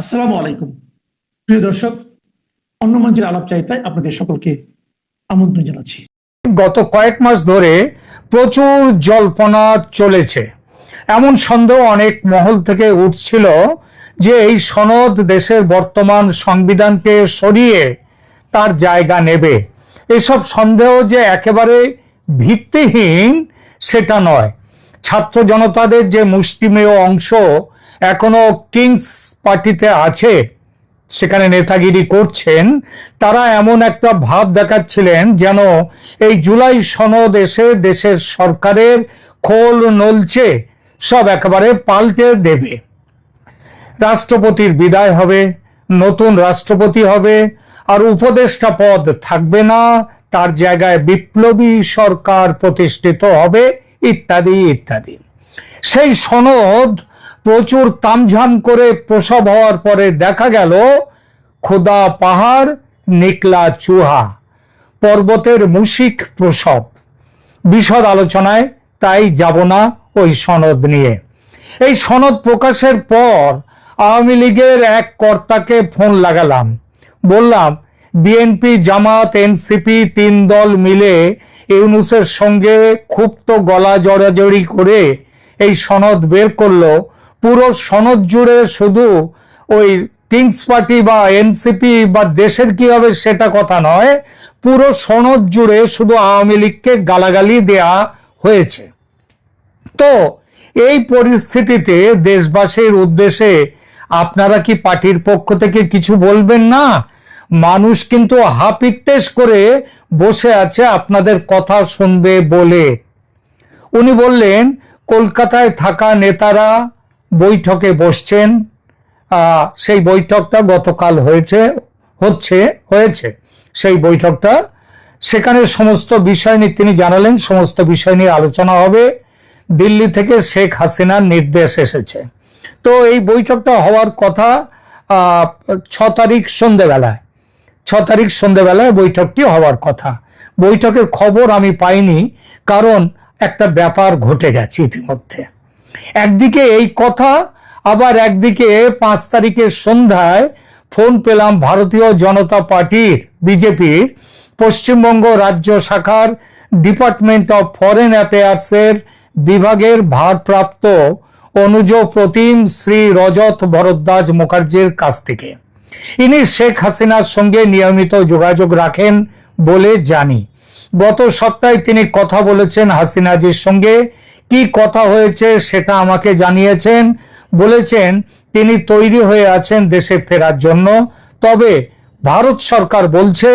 আসসালামু আলাইকুম। প্রিয় দর্শক অন্য মঞ্চের আলাপ চাইতায় আপনাদের সকলকে আমন্ত্রণ জানাচ্ছি। গত কয়েক মাস ধরে প্রচুর জল্পনা চলেছে। এমন সন্দেহ অনেক মহল থেকে উঠছিল যে এই সনদ দেশের বর্তমান সংবিধানকে সরিয়ে তার জায়গা নেবে। এসব সন্দেহ যে একেবারে ভিত্তিহীন, সেটা নয়। ছাত্র জনতাদের যে মুষ্টিমেয় অংশ এখনও কিংস পার্টিতে আছে, সেখানে নেতাগিরি করছেন, তারা এমন একটা ভাব দেখাচ্ছিলেন যেন এই জুলাই সনদ এসে দেশের সরকারের খোল নলছে, সব একেবারে পাল্টে দেবে। রাষ্ট্রপতির বিদায় হবে, নতুন রাষ্ট্রপতি হবে, আর উপদেষ্টা পদ থাকবে না, তার জায়গায় বিপ্লবী সরকার প্রতিষ্ঠিত হবে, ইত্যাদি ইত্যাদি। সেই সনদ প্রচুর তামঝাম করে প্রসব হওয়ার পরে দেখা গেল, খোদা পাহাড়, নিকলা চুহা, পর্বতের মুশিক প্রসব। বিশদ আলোচনায় তাই যাব না ওই সনদ নিয়ে। এই সনদ প্রকাশের পর আওয়ামী লীগের এক কর্তাকে ফোন লাগালাম। বললাম, বিএনপি, জামাত, এনসিপি তিন দল মিলে ইউনুসের সঙ্গে ক্ষুব্ধ গলা জড়াজড়ি করে এই সনদ বের করল পুরো সনদ জুড়ে শুধু ওই কিংস পার্টি বা এনসিপি বা দেশের কি হবে সেটা কথা নয়, পুরো সনদ জুড়ে শুধু আওয়ামী লীগকে গালাগালি দেয়া হয়েছে। তো এই পরিস্থিতিতে দেশবাসীর উদ্দেশ্যে আপনারা কি পার্টির পক্ষ থেকে কিছু বলবেন না? মানুষ কিন্তু হাপিত্তেশ করে বসে আছে আপনাদের কথা শুনবে বলে। উনি বললেন, কলকাতায় থাকা নেতারা বৈঠকে বসছেন সেই বৈঠকটা গতকাল হয়েছে, হচ্ছে, হয়েছে। সেই বৈঠকটা, সেখানে সমস্ত বিষয় নিয়ে তিনি জানালেন, সমস্ত বিষয় নিয়ে আলোচনা হবে। দিল্লি থেকে শেখ হাসিনার নির্দেশ এসেছে। তো এই বৈঠকটা হওয়ার কথা ছ তারিখ সন্ধেবেলায় ছ তারিখ সন্ধেবেলায় বৈঠকটি হওয়ার কথা। বৈঠকের খবর আমি পাইনি, কারণ একটা ব্যাপার ঘটে গেছে ইতিমধ্যে। একদিকে এই কথা, আবার একদিকে পাঁচ তারিখের সন্ধ্যায় ফোন পেলাম ভারতীয় জনতা পার্টির, বিজেপির, পশ্চিমবঙ্গ রাজ্য শাখার ডিপার্টমেন্ট অফ ফরেন অ্যাফেয়ার্সের বিভাগের ভারপ্রাপ্ত অনুজ প্রতিম শ্রী রজত ভরদ্বাজ মুখার্জির কাছ থেকে। ইনি শেখ হাসিনার সঙ্গে নিয়মিত যোগাযোগ রাখেন বলে জানি। গত সপ্তাহে তিনি কথা বলেছেন হাসিনাজির সঙ্গে। কি কথা হয়েছে সেটা আমাকে জানিয়েছেন। বলেছেন, তিনি তৈরি হয়ে আছেন দেশে ফেরার জন্য। তবে ভারত সরকার বলছে,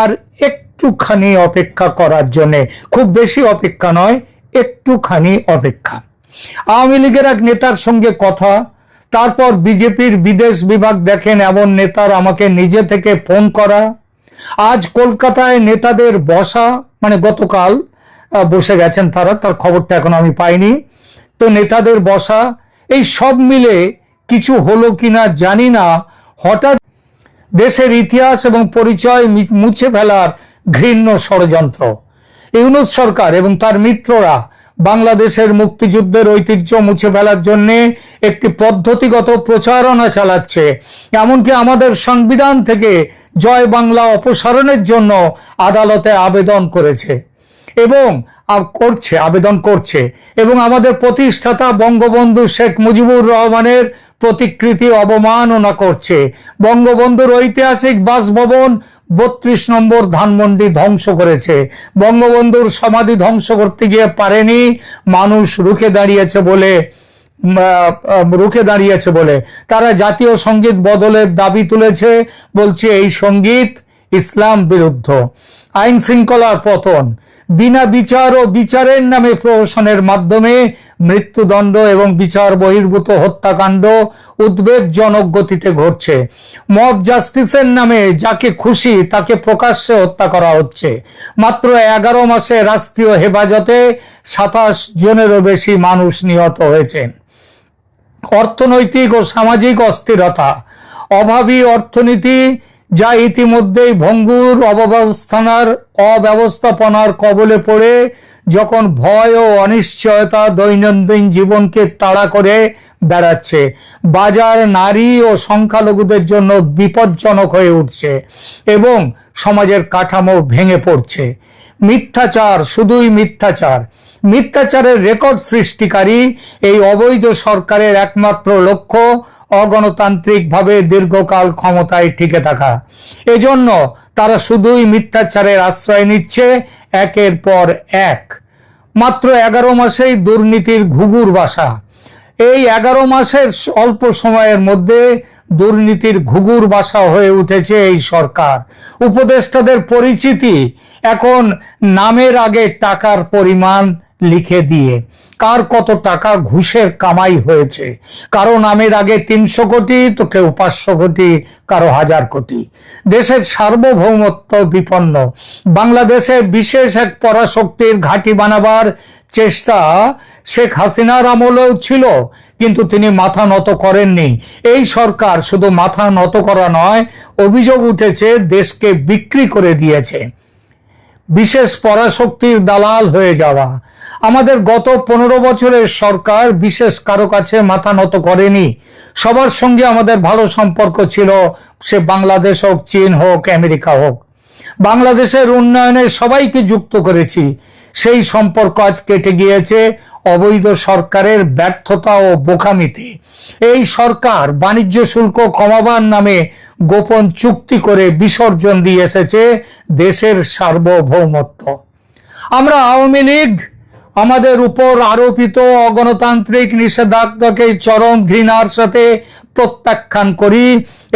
আর একটুখানি অপেক্ষা করার জন্যে। খুব বেশি অপেক্ষা নয়, একটুখানি অপেক্ষা। আওয়ামী লীগের এক নেতার সঙ্গে কথা, তারপর বিজেপির বিদেশ বিভাগ দেখেন এমন নেতার আমাকে নিজে থেকে ফোন করা। আজ কলকাতায় নেতাদের বসা মানে গতকাল বসে গেছেন তারা, তার খবরটা এখন আমি পাইনি। তো নেতাদের বসা, এই সব মিলে কিছু হলো কিনা জানি না। হঠাৎ দেশের ইতিহাস এবং পরিচয় মুছে ফেলার ঘৃণ্য ষড়যন্ত্র। ইউনুস সরকার এবং তার মিত্ররা বাংলাদেশের মুক্তিযুদ্ধের ঐতিহ্য মুছে ফেলার জন্য একটি পদ্ধতিগত প্রচারণা চালাচ্ছে। এমনকি আমাদের সংবিধান থেকে জয় বাংলা অপসারণের জন্য আদালতে আবেদন করেছে। এবং করছে, আবেদন করছে। এবং আমাদের প্রতিষ্ঠাতা বঙ্গবন্ধু শেখ মুজিবুর রহমানের প্রতিকৃতি অবমাননা করছে। বঙ্গবন্ধুর ঐতিহাসিক বাসভবন বত্রিশ নম্বর ধানমন্ডি ধ্বংস করেছে। বঙ্গবন্ধুর সমাধি ধ্বংস করতে গিয়ে পারেনি, মানুষ রুখে দাঁড়িয়েছে বলে রুখে দাঁড়িয়েছে বলে। তারা জাতীয় সংগীত বদলের দাবি তুলেছে, বলছে এই সংগীত ইসলাম বিরুদ্ধ। আইন শৃঙ্খলার পতন। বিনা বিচার ও বিচারের নামে প্রহসনের মাধ্যমে মৃত্যুদণ্ড এবং বিচার বহির্ভূত হত্যাকাণ্ড উদ্বেগজনক গতিতে ঘটছে। মব জাস্টিসের নামে যাকে খুশি তাকে প্রকাশ্যে হত্যা করা হচ্ছে। মাত্র এগারো মাসে রাষ্ট্রীয় হেফাজতে সাতাশ জনেরও বেশি মানুষ নিহত হয়েছেন অর্থনৈতিক ও সামাজিক অস্থিরতা। অভাবী অর্থনীতি যা ইতিমধ্যেই ভঙ্গুর অব্যবস্থানার অব্যবস্থাপনার কবলে পড়ে যখন ভয় ও অনিশ্চয়তা দৈনন্দিন জীবনকে তাড়া করে বেড়াচ্ছে। বাজার, নারী ও সংখ্যালঘুদের জন্য বিপজ্জনক হয়ে উঠছে এবং সমাজের কাঠামো ভেঙে পড়ছে। মিথ্যাচার, শুধুই মিথ্যাচার। মিথ্যাচারের রেকর্ড সৃষ্টিকারী এই অবৈধ সরকারের একমাত্র লক্ষ্য অগণতান্ত্রিকভাবে দীর্ঘকাল ক্ষমতায় টিকে থাকা। এজন্য তারা শুধুই মিথ্যাচারের আশ্রয় নিচ্ছে একের পর এক। মাত্র এগারো মাসেই দুর্নীতির ঘুঘুর বাসা। এই এগারো মাসের অল্প সময়ের মধ্যে দুর্নীতির ঘুঘুর বাসা হয়ে উঠেছে এই সরকার। উপদেষ্টাদের পরিচিতি এখন নামের আগে টাকার পরিমাণ লিখে দিয়ে। কার কত টাকা ঘুষের কামাই হয়েছে? কারও নামের আগে তিনশো কোটি, তো কেউ পাঁচশো কোটি, কারও হাজার কোটি। দেশের সার্বভৌমত্ব বিপন্ন। বাংলাদেশে বিশেষ এক পরাশক্তির ঘাঁটি বানাবার চেষ্টা শেখ হাসিনার আমলেও ছিল, কিন্তু তিনি মাথা নত করেননি। এই সরকার শুধু মাথা নত করা নয়, অভিযোগ উঠেছে দেশকে বিক্রি করে দিয়েছে। বিশেষ পরাশক্তির দালাল হয়ে যাওয়া। আমাদের গত পনেরো বছরের সরকার বিশেষ কারও কাছে মাথা নত করেনি। সবার সঙ্গে আমাদের ভালো সম্পর্ক ছিল, সে বাংলাদেশ হোক, চীন হোক, আমেরিকা হোক। বাংলাদেশের উন্নয়নে সবাইকে যুক্ত করেছি। সেই সম্পর্ক আজ কেটে গিয়েছে অবৈধ সরকারের ব্যর্থতা ও বোকামিতে। এই সরকার বাণিজ্য শুল্ক কমাবার নামে গোপন চুক্তি করে বিসর্জন দিয়ে এসেছে দেশের সার্বভৌমত্ব। আমরা আওয়ামী লীগ, আমাদের উপর আরোপিত অগণতান্ত্রিক নিষেধাজ্ঞাকে চরম ঘৃণার সাথে প্রত্যাখ্যান করি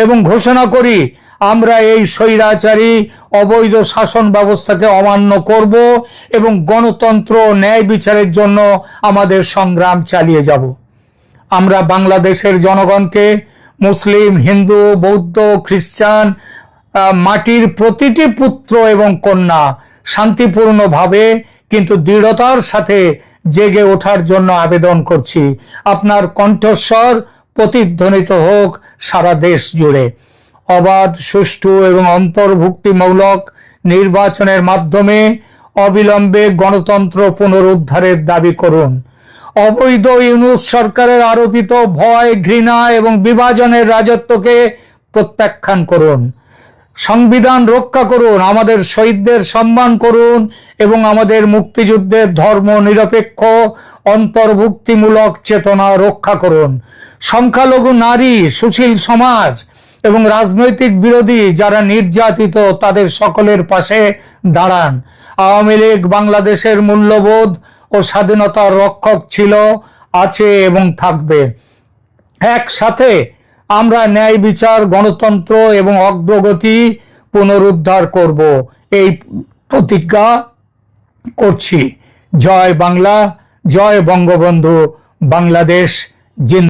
এবং ঘোষণা করি আমরা এই স্বৈরাচারী অবৈধ শাসন ব্যবস্থাকে অমান্য করব এবং গণতন্ত্র ন্যায় বিচারের জন্য আমাদের সংগ্রাম চালিয়ে যাব। আমরা বাংলাদেশের জনগণকে মুসলিম, হিন্দু, বৌদ্ধ, খ্রিস্টান মাটির প্রতিটি পুত্র এবং কন্যা শান্তিপূর্ণভাবে কিন্তু দৃঢ়তার সাথে জেগে ওঠার জন্য আবেদন করছি। আপনার কণ্ঠস্বর প্রতিধ্বনিত হোক সারা দেশ জুড়ে। অবাধ, সুষ্ঠু এবং অন্তর্ভুক্তিমূলক নির্বাচনের মাধ্যমে অবিলম্বে গণতন্ত্র পুনরুদ্ধারের দাবি করুন। অবৈধ ইউনুস সরকারের আরোপিত ভয়, ঘৃণা এবং বিভাজনের রাজত্বকে প্রত্যাখ্যান করুন। সংবিধান রক্ষা করুন, আমাদের শহীদদের সম্মান করুন এবং আমাদের মুক্তিযুদ্ধের ধর্ম নিরপেক্ষ, অন্তর্ভুক্তিমূলক চেতনা রক্ষা করুন। সংখ্যালঘু নারী, সুশীল সমাজ এবং রাজনৈতিক বিরোধী যারা নির্যাতিত তাদের সকলের পাশে দাঁড়ান। আওয়ামী লীগ বাংলাদেশের মূল্যবোধ ও স্বাধীনতার রক্ষক ছিল, আছে এবং থাকবে। একসাথে আমরা ন্যায় বিচার, গণতন্ত্র এবং অগ্রগতি পুনরুদ্ধার করব। এই প্রতিজ্ঞা করছি। জয় বাংলা, জয় বঙ্গবন্ধু, বাংলাদেশ জিন্দ